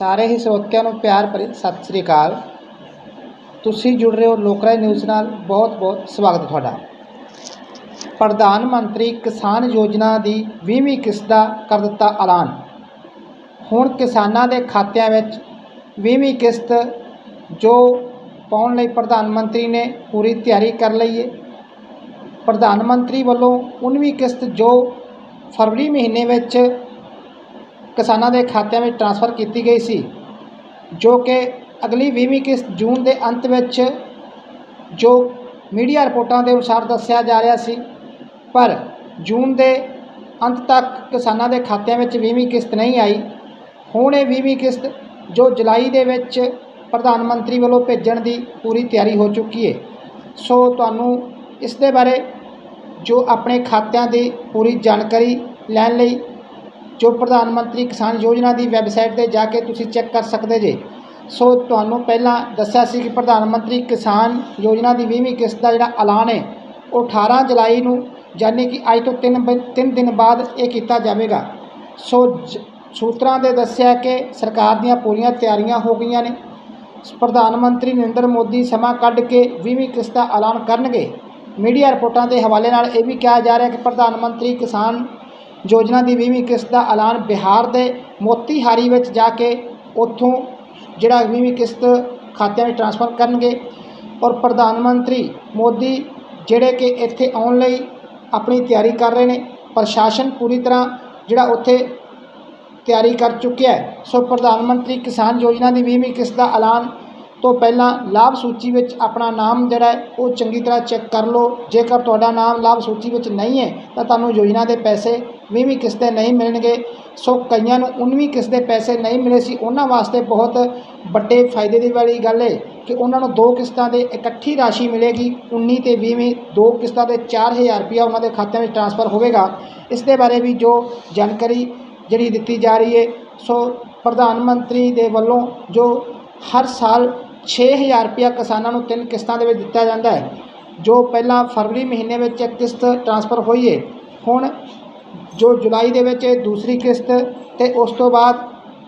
ਸਾਰੇ ਹੀ ਸਰੋਤਿਆਂ ਨੂੰ ਪਿਆਰ ਭਰੀ ਸਤਿ ਸ੍ਰੀ ਅਕਾਲ। ਤੁਸੀਂ ਜੁੜ ਰਹੇ ਹੋ ਲੋਕਰਾਜ ਨਿਊਜ਼ ਨਾਲ। ਬਹੁਤ ਬਹੁਤ ਸਵਾਗਤ ਤੁਹਾਡਾ। ਪ੍ਰਧਾਨ ਮੰਤਰੀ ਕਿਸਾਨ ਯੋਜਨਾ ਦੀ 20ਵੀਂ ਕਿਸ਼ਤ ਦਾ ਕਰ ਦਿੱਤਾ ਐਲਾਨ। ਹੁਣ ਕਿਸਾਨਾਂ ਦੇ ਖਾਤਿਆਂ ਵਿੱਚ 20ਵੀਂ ਕਿਸ਼ਤ ਜੋ ਪਾਉਣ ਲਈ ਪ੍ਰਧਾਨ ਮੰਤਰੀ ਨੇ ਪੂਰੀ ਤਿਆਰੀ ਕਰ ਲਈ ਹੈ ਪ੍ਰਧਾਨ ਮੰਤਰੀ ਵੱਲੋਂ 19ਵੀਂ ਕਿਸ਼ਤ ਜੋ ਫਰਵਰੀ ਮਹੀਨੇ ਵਿੱਚ ਕਿਸਾਨਾਂ ਦੇ ਖਾਤਿਆਂ ਵਿੱਚ ਟ੍ਰਾਂਸਫਰ ਕੀਤੀ ਗਈ ਸੀ, ਜੋ ਕਿ ਅਗਲੀ 20ਵੀਂ ਕਿਸ਼ਤ ਜੂਨ ਦੇ ਅੰਤ ਵਿੱਚ ਜੋ ਮੀਡੀਆ ਰਿਪੋਰਟਾਂ ਦੇ ਅਨੁਸਾਰ ਦੱਸਿਆ ਜਾ ਰਿਹਾ ਸੀ। ਪਰ ਜੂਨ ਦੇ ਅੰਤ ਤੱਕ ਕਿਸਾਨਾਂ ਦੇ ਖਾਤਿਆਂ ਵਿੱਚ 20ਵੀਂ ਕਿਸ਼ਤ ਨਹੀਂ ਆਈ। ਹੁਣ ਇਹ 20ਵੀਂ ਕਿਸ਼ਤ ਜੋ ਜੁਲਾਈ ਦੇ ਵਿੱਚ ਪ੍ਰਧਾਨ ਮੰਤਰੀ ਵੱਲੋਂ ਭੇਜਣ ਦੀ ਪੂਰੀ ਤਿਆਰੀ ਹੋ ਚੁੱਕੀ ਹੈ ਸੋ ਤੁਹਾਨੂੰ ਇਸ ਦੇ ਬਾਰੇ ਜੋ ਆਪਣੇ ਖਾਤਿਆਂ ਦੀ ਪੂਰੀ ਜਾਣਕਾਰੀ ਲੈਣ ਲਈ ਜੋ ਪ੍ਰਧਾਨ ਮੰਤਰੀ ਕਿਸਾਨ ਯੋਜਨਾ ਦੀ ਵੈਬਸਾਈਟ ਤੇ ਜਾ ਕੇ ਤੁਸੀਂ ਚੈੱਕ ਕਰ ਸਕਦੇ ਜੇ। ਸੋ ਤੁਹਾਨੂੰ ਪਹਿਲਾਂ ਦੱਸਿਆ ਸੀ ਕਿ ਪ੍ਰਧਾਨ ਮੰਤਰੀ ਕਿਸਾਨ ਯੋਜਨਾ ਦੀ 20ਵੀਂ ਕਿਸ਼ਤ ਦਾ ਜਿਹੜਾ ਐਲਾਨ ਹੈ, ਉਹ 18 ਜੁਲਾਈ ਨੂੰ ਯਾਨੀ ਕਿ ਅੱਜ ਤੋਂ 3 3 ਦਿਨ ਬਾਅਦ ਇਹ ਕੀਤਾ ਜਾਵੇਗਾ। ਸੋ ਸੂਤਰਾਂ ਦੇ ਦੱਸਿਆ ਕਿ ਸਰਕਾਰ ਦੀਆਂ ਪੂਰੀਆਂ ਤਿਆਰੀਆਂ ਹੋ ਗਈਆਂ ਨੇ। ਪ੍ਰਧਾਨ ਮੰਤਰੀ ਨਰਿੰਦਰ ਮੋਦੀ ਸਮਾਂ ਕੱਢ ਕੇ 20ਵੀਂ ਕਿਸ਼ਤ ਦਾ ਐਲਾਨ ਕਰਨਗੇ। ਮੀਡੀਆ ਰਿਪੋਰਟਾਂ ਦੇ ਹਵਾਲੇ ਨਾਲ ਇਹ ਵੀ ਕਿਹਾ ਜਾ ਰਿਹਾ ਕਿ ਪ੍ਰਧਾਨ ਮੰਤਰੀ ਕਿਸਾਨ ਯੋਜਨਾ ਦੀ 20ਵੀਂ ਕਿਸ਼ਤ ਦਾ ਐਲਾਨ ਬਿਹਾਰ ਦੇ ਮੋਤੀਹਾਰੀ ਵਿੱਚ ਜਾ ਕੇ ਉੱਥੋਂ ਜਿਹੜਾ 20ਵੀਂ ਕਿਸ਼ਤ ਖਾਤਿਆਂ ਵਿੱਚ ਟ੍ਰਾਂਸਫਰ ਕਰਨਗੇ ਔਰ ਪ੍ਰਧਾਨ ਮੰਤਰੀ ਮੋਦੀ ਜਿਹੜੇ ਕਿ ਇੱਥੇ ਆਉਣ ਲਈ ਆਪਣੀ ਤਿਆਰੀ ਕਰ ਰਹੇ ਨੇ, ਪ੍ਰਸ਼ਾਸਨ ਪੂਰੀ ਤਰ੍ਹਾਂ ਜਿਹੜਾ ਉੱਥੇ ਤਿਆਰੀ ਕਰ ਚੁੱਕਿਆ ਹੈ। ਸੋ ਪ੍ਰਧਾਨ ਮੰਤਰੀ ਕਿਸਾਨ ਯੋਜਨਾ ਦੀ 20ਵੀਂ ਕਿਸ਼ਤ ਦਾ ਐਲਾਨ ਤੋਂ ਪਹਿਲਾਂ ਲਾਭ ਸੂਚੀ ਵਿੱਚ ਆਪਣਾ ਨਾਮ ਜਿਹੜਾ ਹੈ, ਉਹ ਚੰਗੀ ਤਰ੍ਹਾਂ ਚੈੱਕ ਕਰ ਲਓ। ਜੇਕਰ ਤੁਹਾਡਾ ਨਾਮ ਲਾਭ ਸੂਚੀ ਵਿੱਚ ਨਹੀਂ ਹੈ, ਤਾਂ ਤੁਹਾਨੂੰ ਯੋਜਨਾ ਦੇ ਪੈਸੇ 20ਵੀਂ ਕਿਸ਼ਤੇ ਨਹੀਂ ਮਿਲਣਗੇ। ਸੋ ਕਈਆਂ ਨੂੰ 19ਵੀਂ ਕਿਸ਼ਤੇ ਪੈਸੇ ਨਹੀਂ ਮਿਲੇ ਸੀ, ਉਹਨਾਂ ਵਾਸਤੇ ਬਹੁਤ ਵੱਡੇ ਫਾਇਦੇ ਦੀ ਵਾਲੀ ਗੱਲ ਹੈ ਕਿ ਉਹਨਾਂ ਨੂੰ ਦੋ ਕਿਸ਼ਤਾਂ ਦੇ ਇਕੱਠੀ ਰਾਸ਼ੀ ਮਿਲੇਗੀ। 19 ਤੇ 20ਵੀਂ ਦੋ ਕਿਸ਼ਤਾਂ ਦੇ 4000 ਰੁਪਇਆ ਉਹਨਾਂ ਦੇ ਖਾਤਿਆਂ ਵਿੱਚ ਟ੍ਰਾਂਸਫਰ ਹੋਵੇਗਾ। ਇਸ ਦੇ ਬਾਰੇ ਵੀ ਜੋ ਜਾਣਕਾਰੀ ਜਿਹੜੀ ਦਿੱਤੀ ਜਾ ਰਹੀ ਹੈ ਸੋ ਪ੍ਰਧਾਨ ਮੰਤਰੀ ਦੇ ਵੱਲੋਂ ਜੋ ਹਰ ਸਾਲ 6000 ਰੁਪਇਆ ਕਿਸਾਨਾਂ ਨੂੰ ਤਿੰਨ ਕਿਸ਼ਤਾਂ ਦੇ ਵਿੱਚ ਦਿੱਤਾ ਜਾਂਦਾ ਹੈ, ਜੋ ਪਹਿਲਾਂ ਫਰਵਰੀ ਮਹੀਨੇ ਵਿੱਚ ਕਿਸ਼ਤ ਟ੍ਰਾਂਸਫਰ ਹੋਈ ਹੈ ਹੁਣ ਜੋ ਜੁਲਾਈ ਦੇ ਵਿੱਚ ਦੂਸਰੀ ਕਿਸ਼ਤ ਤੇ ਉਸ ਤੋਂ ਬਾਅਦ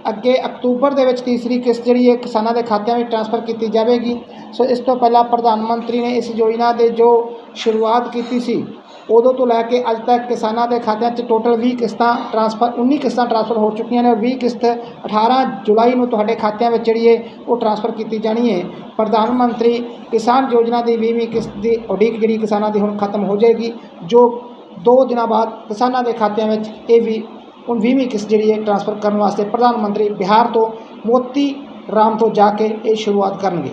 ਅੱਗੇ ਅਕਤੂਬਰ ਦੇ ਵਿੱਚ ਤੀਸਰੀ ਕਿਸ਼ਤ ਜਿਹੜੀ ਹੈ ਕਿਸਾਨਾਂ ਦੇ ਖਾਤਿਆਂ ਵਿੱਚ ਟ੍ਰਾਂਸਫਰ ਕੀਤੀ ਜਾਵੇਗੀ। ਸੋ ਇਸ ਤੋਂ ਪਹਿਲਾਂ ਪ੍ਰਧਾਨ ਮੰਤਰੀ ਨੇ ਇਸ ਯੋਜਨਾ ਦੇ ਜੋ ਸ਼ੁਰੂਆਤ ਕੀਤੀ ਸੀ ਉਦੋਂ ਤੋਂ ਲੈ ਕੇ ਅੱਜ ਤੱਕ ਕਿਸਾਨਾਂ ਦੇ ਖਾਤਿਆਂ 'ਚ ਟੋਟਲ 20 ਕਿਸ਼ਤਾਂ ਟ੍ਰਾਂਸਫਰ 19 ਕਿਸ਼ਤਾਂ ਟ੍ਰਾਂਸਫਰ ਹੋ ਚੁੱਕੀਆਂ ਨੇ ਔਰ 20 ਕਿਸ਼ਤ 18 ਜੁਲਾਈ ਨੂੰ ਤੁਹਾਡੇ ਖਾਤਿਆਂ ਵਿੱਚ ਜਿਹੜੀ ਹੈ ਉਹ ਟ੍ਰਾਂਸਫਰ ਕੀਤੀ ਜਾਣੀ ਹੈ। ਪ੍ਰਧਾਨ ਮੰਤਰੀ ਕਿਸਾਨ ਯੋਜਨਾ ਦੀ 20ਵੀਂ ਕਿਸ਼ਤ ਦੀ ਉਡੀਕ ਜਿਹੜੀ ਕਿਸਾਨਾਂ ਦੀ ਹੁਣ ਖਤਮ ਹੋ ਜਾਏਗੀ, ਜੋ ਦੋ ਦਿਨਾਂ ਬਾਅਦ ਕਿਸਾਨਾਂ ਦੇ ਖਾਤਿਆਂ ਵਿੱਚ ਇਹ ਵੀ, ਹੁਣ 20ਵੀਂ ਕਿਸ਼ਤ ਜਿਹੜੀ ਹੈ ਟ੍ਰਾਂਸਫਰ ਕਰਨ ਵਾਸਤੇ ਪ੍ਰਧਾਨ ਮੰਤਰੀ ਬਿਹਾਰ ਤੋਂ ਮੋਤੀ ਰਾਮ ਤੋਂ ਜਾ ਕੇ ਇਹ ਸ਼ੁਰੂਆਤ ਕਰਨਗੇ।